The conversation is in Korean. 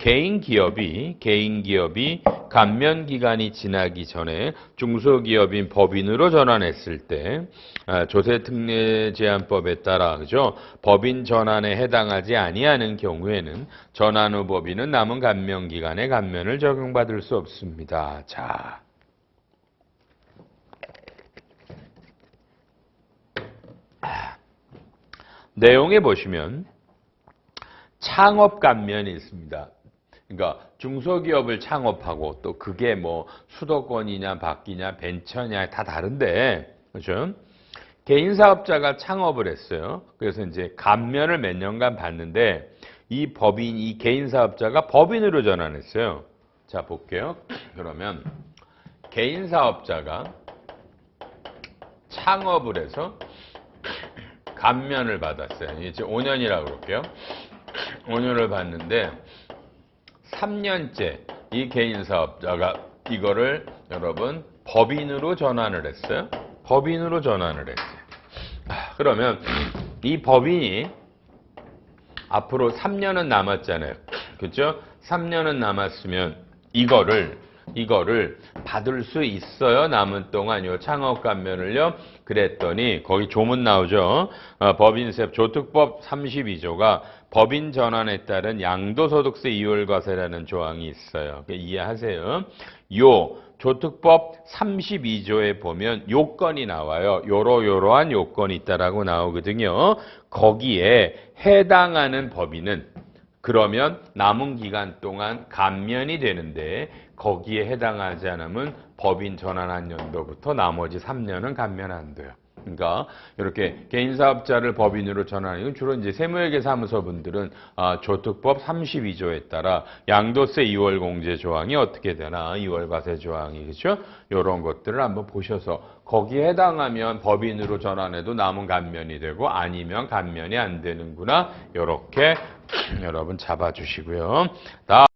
개인 기업이 개인 기업이 감면 기간이 지나기 전에 중소기업인 법인으로 전환했을 때 아, 조세특례 제한법에 따라 그죠 법인 전환에 해당하지 아니하는 경우에는 전환 후 법인은 남은 감면 기간에 감면을 적용받을 수 없습니다. 자. 내용에 보시면 창업 감면이 있습니다. 그러니까 중소기업을 창업하고 또 그게 뭐 수도권이냐 바뀌냐 벤처냐 다 다른데 그렇죠? 개인 사업자가 창업을 했어요. 그래서 이제 감면을 몇 년간 받는데 이 법인 이 개인 사업자가 법인으로 전환했어요. 자 볼게요. 그러면 개인 사업자가 창업을 해서 감면을 받았어요. 이제 5년이라고 그럴게요. 5년을 받는데 3년째 이 개인 사업자가 이거를 여러분 법인으로 전환을 했어요. 법인으로 전환을 했어요. 아, 그러면 이 법인이 앞으로 3년은 남았잖아요. 그렇죠? 3년은 남았으면 이거를 이거를 받을 수 있어요. 남은 동안 요 창업 감면을요. 그랬더니 거기 조문 나오죠. 어, 법인세 조특법 32조가 법인 전환에 따른 양도소득세 이율과세라는 조항이 있어요. 그러니까 이해하세요. 요 조특법 32조에 보면 요건이 나와요. 요러 요러한 요건이 있다라고 나오거든요. 거기에 해당하는 법인은 그러면 남은 기간 동안 감면이 되는데 거기에 해당하지 않으면 법인 전환한 연도부터 나머지 3년은 감면 안 돼요. 그러니까 이렇게 개인 사업자를 법인으로 전환하는 주로 이제 세무회계 사무소 분들은 아, 조특법 32조에 따라 양도세 2월 공제 조항이 어떻게 되나 2월 과세 조항이 그렇죠? 이런 것들을 한번 보셔서 거기에 해당하면 법인으로 전환해도 남은 감면이 되고 아니면 감면이 안 되는구나 이렇게 여러분 잡아주시고요. 다음